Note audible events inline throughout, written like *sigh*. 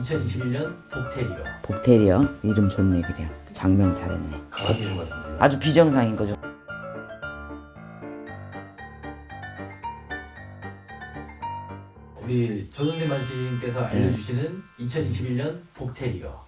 2021년 복테리어 복테리어 이름 좋네 그냥 장명 잘했네. 강아지 이름 같은데 아주 비정상인 거죠. 우리 조동진 만씨님께서 알려주시는 2021년 복테리어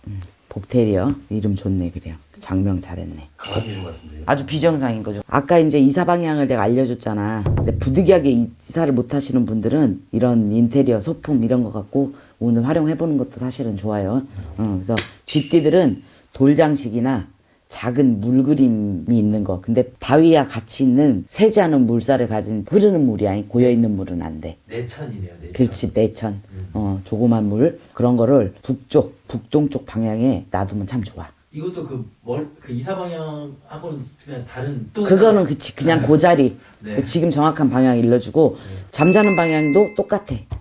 복테리어 이름 좋네 그냥 장명 잘했네. 강아지 이름 같은데 아주 비정상인 거죠. 아까 이제 이사 방향을 내가 알려줬잖아. 근데 부득이하게 이사를 못 하시는 분들은 이런 인테리어 소품 이런 거 갖고 오늘 활용해보는 것도 사실은 좋아요. 어, 그래서 쥐띠들은 돌장식이나 작은 물그림이 있는 거. 근데 바위와 같이 있는 새지 않은 물살을 가진 흐르는 물이 아니 고여 있는 물은 안 돼. 내천이네요 내천. 그렇지 내천. 어 조그만 물. 그런 거를 북쪽 북동쪽 방향에 놔두면 참 좋아. 이것도 그, 멀, 그 이사 방향하고는 그냥 다른 또 그거는 그치 그냥 그 자리. 네. 그 지금 정확한 방향 일러주고 잠자는 방향도 똑같아. 어,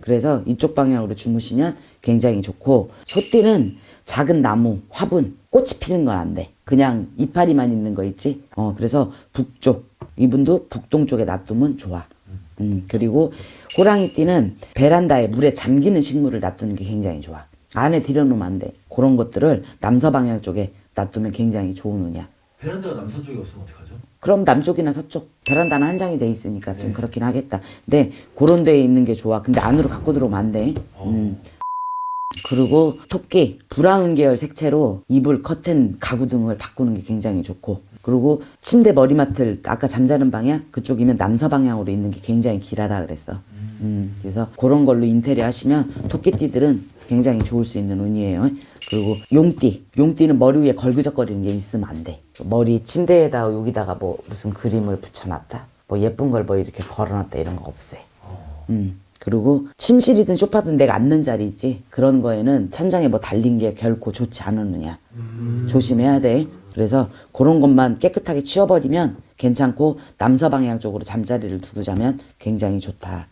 그래서 이쪽 방향으로 주무시면 굉장히 좋고 소띠는 작은 나무 화분 꽃이 피는 건 안 돼. 그냥 이파리만 있는 거 있지? 어 그래서 북쪽 이분도 북동쪽에 놔두면 좋아. 음 그리고 호랑이띠는 베란다에 물에 잠기는 식물을 놔두는 게 굉장히 좋아. 안에 들여놓으면 안 돼. 그런 것들을 남서 방향 쪽에 놔두면 굉장히 좋은 운이야 베란다가 남서쪽에 없으면 어떡하죠? 그럼 남쪽이나 서쪽 베란다는 한 장이 돼 있으니까 좀 그렇긴 하겠다. 근데 그런 데에 있는 게 좋아. 근데 안으로 갖고 들어오면 안 돼. 음. 그리고 토끼 브라운 계열 색채로 이불 커튼 가구 등을 바꾸는 게 굉장히 좋고 그리고 침대 머리맡을 아까 잠자는 방향 그쪽이면 남서 방향으로 있는 게 굉장히 길하다 그랬어. 음, 그래서 그런 걸로 인테리어 하시면 토끼띠들은 굉장히 좋을 수 있는 운이에요. 그리고 용띠, 용띠는 머리 위에 걸그적거리는 게 있으면 안 돼. 머리 침대에다 여기다가 뭐 무슨 그림을 붙여놨다, 뭐 예쁜 걸 뭐 이렇게 걸어놨다 이런 거 없애. 음. 그리고 침실이든 소파든 내가 앉는 자리 있지 그런 거에는 천장에 뭐 달린 게 결코 좋지 않은 느냐 조심해야 돼 그래서 그런 것만 깨끗하게 치워버리면 괜찮고 남서 방향 쪽으로 잠자리를 두고 자면 굉장히 좋다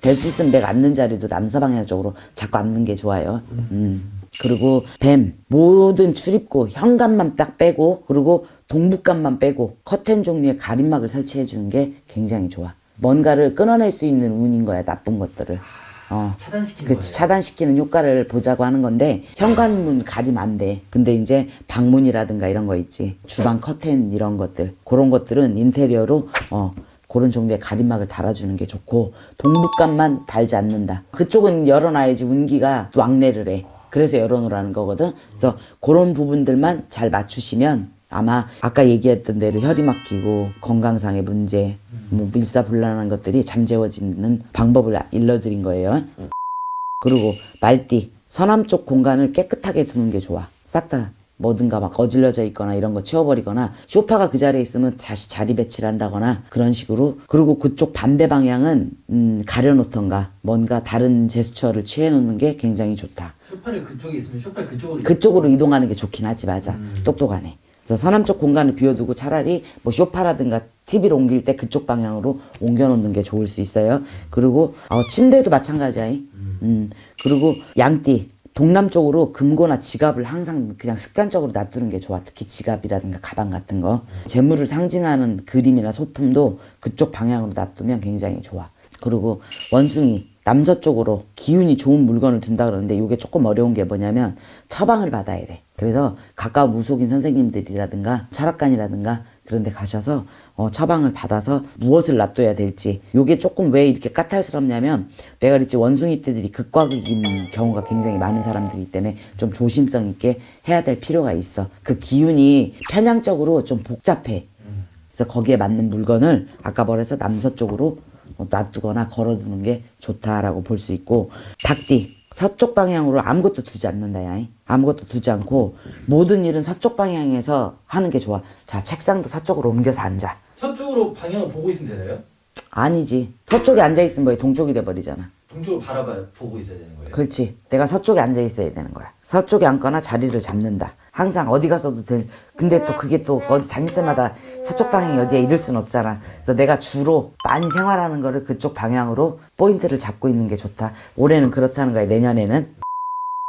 될 수 있으면 내가 앉는 자리도 남서 방향 쪽으로 자꾸 앉는 게 좋아요 음. 그리고 뱀 모든 출입구 현관만 딱 빼고 그리고 동북관만 빼고 커튼 종류의 가림막을 설치해 주는 게 굉장히 좋아 뭔가를 끊어낼 수 있는 운인 거야 나쁜 것들을 어. 차단시키는 그 차단시키는 효과를 보자고 하는 건데 현관문 가림 안 돼. 근데 이제 방문이라든가 이런 거 있지. 주방 커튼 이런 것들. 그런 것들은 인테리어로 어 그런 정도의 가림막을 달아주는 게 좋고 동북관만 달지 않는다. 그쪽은 열어놔야지 운기가 왕래를 해. 그래서 열어놓으라는 거거든. 그래서 그런 부분들만 잘 맞추시면 아마 아까 얘기했던 대로 혈이 막히고 건강상의 문제, 뭐 일사불란한 것들이 잠재워지는 방법을 일러드린 거예요. 그리고 말띠 서남 쪽 공간을 깨끗하게 두는 게 좋아. 싹 다 뭐든가 막 거질러져 있거나 이런 거 치워버리거나 소파가 그 자리에 있으면 다시 자리 배치를 한다거나 그런 식으로 그리고 그쪽 반대 방향은 음, 가려놓던가 뭔가 다른 제스처를 취해놓는 게 굉장히 좋다. 쇼파를 그쪽에 있으면 쇼파를 그쪽으로 그쪽으로 이동하는 게 좋긴 하지 맞아. 똑똑하네. 그래서 서남쪽 공간을 비워두고 차라리 뭐 쇼파라든가 TV를 옮길 때 그쪽 방향으로 옮겨놓는 게 좋을 수 있어요. 그리고 어, 침대도 마찬가지야. 음. 그리고 양띠 동남쪽으로 금고나 지갑을 항상 그냥 습관적으로 놔두는 게 좋아. 특히 지갑이라든가 가방 같은 거. 재물을 상징하는 그림이나 소품도 그쪽 방향으로 놔두면 굉장히 좋아. 그리고 원숭이 남서쪽으로 기운이 좋은 물건을 둔다 그러는데 이게 조금 어려운 게 뭐냐면 처방을 받아야 돼. 그래서 가까운 무속인 선생님들이라든가 철학관이라든가 그런 데 가셔서 어, 처방을 받아서 무엇을 놔둬야 될지 요게 조금 왜 이렇게 까탈스럽냐면 내가 그랬지 원숭이 떼들이 극과 극인 경우가 굉장히 많은 사람들이기 때문에 좀 조심성 있게 해야 될 필요가 있어. 그 기운이 편향적으로 좀 복잡해. 그래서 거기에 맞는 물건을 아까 말해서 남서 쪽으로 어, 놔두거나 걸어두는 게 좋다라고 볼 수 있고 닭띠 서쪽 방향으로 아무것도 두지 않는다 야 아무것도 두지 않고 모든 일은 서쪽 방향에서 하는 게 좋아. 자 책상도 서쪽으로 옮겨서 앉아. 서쪽으로 방향을 보고 있으면 되나요? 아니지. 서쪽에 앉아 있으면 뭐해? 동쪽이 돼 버리잖아. 동쪽을 바라봐 보고 있어야 되는 거예요? 그렇지. 내가 서쪽에 앉아 있어야 되는 거야 서쪽에 앉거나 자리를 잡는다. 항상 어디 가서도 될 근데 또 그게 또 어디 다닐 때마다 서쪽 방향이 어디야 이럴 순 없잖아. 그래서 내가 주로 많이 생활하는 거를 그쪽 방향으로 포인트를 잡고 있는 게 좋다. 올해는 그렇다는 거야 내년에는.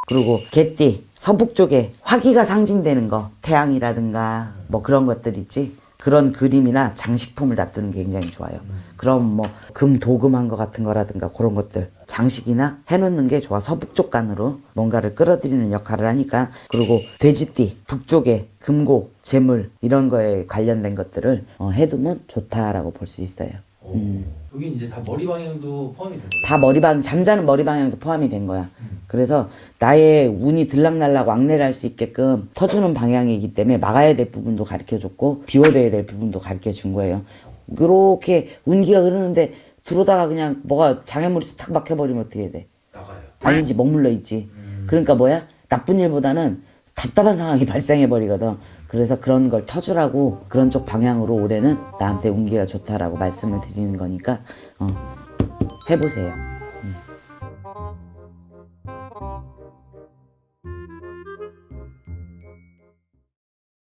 그리고 개띠 서북 쪽에 화기가 상징되는 거 태양이라든가 뭐 그런 것들 있지 그런 그림이나 장식품을 놔두는 게 굉장히 좋아요. 그럼 뭐 금 도금한 거 같은 거라든가 그런 것들 장식이나 해놓는 게 좋아. 서북쪽 간으로 뭔가를 끌어들이는 역할을 하니까 그리고 돼지띠 북쪽에 금고 재물 이런 거에 관련된 것들을 어, 해두면 좋다라고 볼 수 있어요. 오. 여기 이제 다 머리 방향도 포함이 된 거예요. 다 머리 방 잠자는 머리 방향도 포함이 된 거야. 그래서 나의 운이 들락날락 왕래를 할 수 있게끔 터주는 방향이기 때문에 막아야 될 부분도 가르쳐 줬고 비워둬야 될 부분도 가르쳐 준 거예요. 그렇게 운기가 흐르는데 들어다가 그냥 뭐가 장애물이 탁 막혀버리면 어떻게 돼? 나가요. 아니지 머물러 있지. 그러니까 뭐야? 나쁜 일보다는 답답한 상황이 *laughs* 발생해 버리거든. 그래서 그런 걸 터주라고 그런 쪽 방향으로 올해는 나한테 운기가 좋다라고 말씀을 드리는 거니까 어, 해보세요.